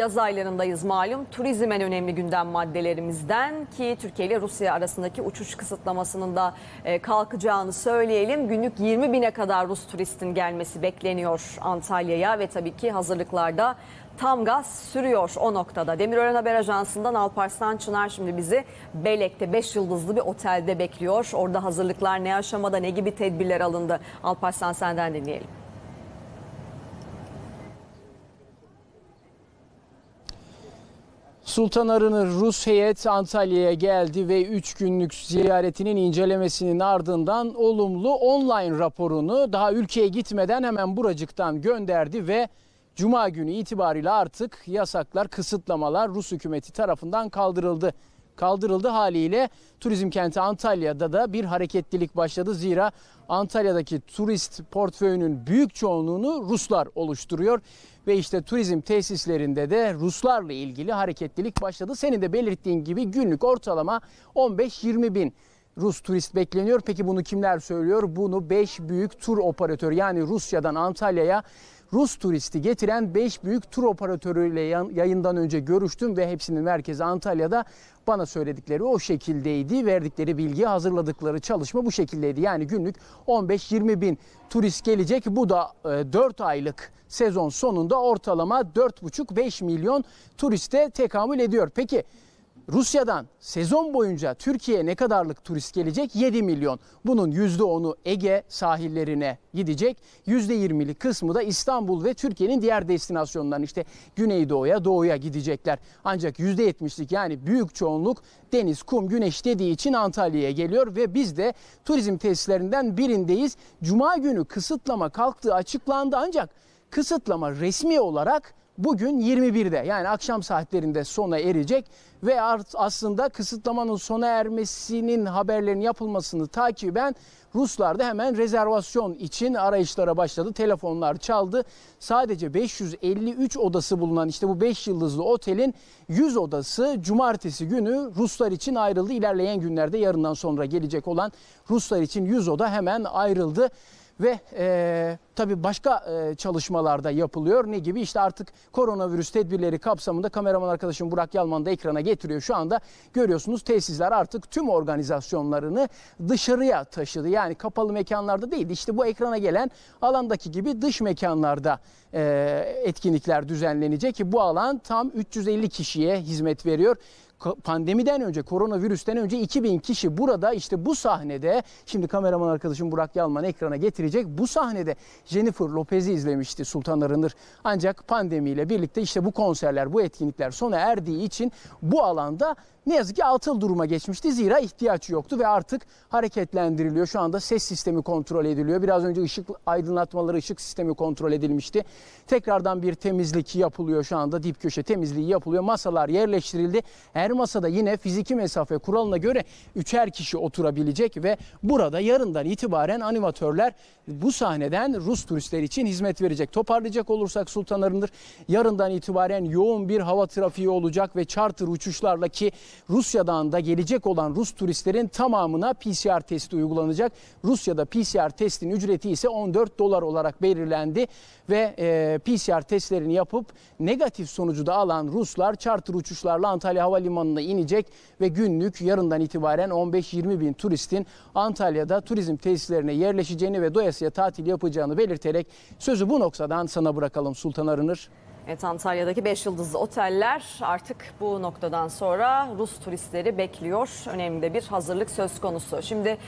Yaz aylarındayız malum. Turizm en önemli gündem maddelerimizden ki Türkiye ile Rusya arasındaki uçuş kısıtlamasının da e, kalkacağını söyleyelim. Günlük 20 bine kadar Rus turistin gelmesi bekleniyor Antalya'ya ve tabii ki hazırlıklarda tam gaz sürüyor o noktada. Demirören Haber Ajansı'ndan Alparslan Çınar şimdi bizi Belek'te 5 yıldızlı bir otelde bekliyor. Orada hazırlıklar ne aşamada ne gibi tedbirler alındı? Alparslan senden dinleyelim. Sultan Arınır Rus heyet Antalya'ya geldi ve 3 günlük ziyaretinin incelemesinin ardından olumlu online raporunu daha ülkeye gitmeden hemen buracıktan gönderdi ve Cuma günü itibariyle artık yasaklar, kısıtlamalar Rus hükümeti tarafından kaldırıldı. Kaldırıldı haliyle turizm kenti Antalya'da da bir hareketlilik başladı. Zira Antalya'daki turist portföyünün büyük çoğunluğunu Ruslar oluşturuyor. Ve işte turizm tesislerinde de Ruslarla ilgili hareketlilik başladı. Senin de belirttiğin gibi günlük ortalama 15-20 bin Rus turist bekleniyor. Peki bunu kimler söylüyor? Bunu 5 büyük tur operatörü yani Rusya'dan Antalya'ya Rus turisti getiren 5 büyük tur operatörüyle yayından önce görüştüm ve hepsinin merkezi Antalya'da bana söyledikleri o şekildeydi. Verdikleri bilgi, hazırladıkları çalışma bu şekildeydi. Yani günlük 15-20 bin turist gelecek. Bu da 4 aylık sezon sonunda ortalama 4,5-5 milyon turiste tekamül ediyor. Peki Rusya'dan sezon boyunca Türkiye'ye ne kadarlık turist gelecek? 7 milyon. Bunun %10'u Ege sahillerine gidecek. %20'lik kısmı da İstanbul ve Türkiye'nin diğer destinasyonlarına işte Güneydoğu'ya, Doğu'ya gidecekler. Ancak %70'lik yani büyük çoğunluk deniz, kum, güneş dediği için Antalya'ya geliyor ve biz de turizm tesislerinden birindeyiz. Cuma günü kısıtlama kalktığı açıklandı ancak kısıtlama resmi olarak bugün 21'de yani akşam saatlerinde sona erecek ve aslında kısıtlamanın sona ermesinin haberlerinin yapılmasını takiben Ruslar da hemen rezervasyon için arayışlara başladı. Telefonlar çaldı. Sadece 553 odası bulunan işte bu 5 yıldızlı otelin 100 odası cumartesi günü Ruslar için ayrıldı. İlerleyen günlerde yarından sonra gelecek olan Ruslar için 100 oda hemen ayrıldı ve e, tabii başka e, çalışmalarda yapılıyor. Ne gibi? İşte artık koronavirüs tedbirleri kapsamında kameraman arkadaşım Burak Yalman da ekrana getiriyor. Şu anda görüyorsunuz tesisler artık tüm organizasyonlarını dışarıya taşıdı. Yani kapalı mekanlarda değil. İşte bu ekrana gelen alandaki gibi dış mekanlarda e, etkinlikler düzenlenecek ki bu alan tam 350 kişiye hizmet veriyor pandemiden önce, koronavirüsten önce 2000 kişi burada işte bu sahnede, şimdi kameraman arkadaşım Burak Yalman ekrana getirecek. Bu sahnede Jennifer Lopez'i izlemişti Sultan Arınır. Ancak pandemiyle birlikte işte bu konserler, bu etkinlikler sona erdiği için bu alanda ne yazık ki atıl duruma geçmişti. Zira ihtiyaç yoktu ve artık hareketlendiriliyor. Şu anda ses sistemi kontrol ediliyor. Biraz önce ışık aydınlatmaları, ışık sistemi kontrol edilmişti. Tekrardan bir temizlik yapılıyor şu anda. Dip köşe temizliği yapılıyor. Masalar yerleştirildi. Her masada yine fiziki mesafe kuralına göre üçer kişi oturabilecek ve burada yarından itibaren animatörler bu sahneden Rus turistler için hizmet verecek. Toparlayacak olursak Sultan Arındır yarından itibaren yoğun bir hava trafiği olacak ve charter uçuşlarla ki Rusya'dan da gelecek olan Rus turistlerin tamamına PCR testi uygulanacak. Rusya'da PCR testin ücreti ise 14 dolar olarak belirlendi ve e, PCR testlerini yapıp negatif sonucu da alan Ruslar charter uçuşlarla Antalya Havalimanı'na inecek ve günlük yarından itibaren 15-20 bin turistin Antalya'da turizm tesislerine yerleşeceğini ve doyasıya tatil yapacağını belirterek sözü bu noktadan sana bırakalım Sultan Arınır. Evet Antalya'daki 5 yıldızlı oteller artık bu noktadan sonra Rus turistleri bekliyor. Önemli de bir hazırlık söz konusu. Şimdi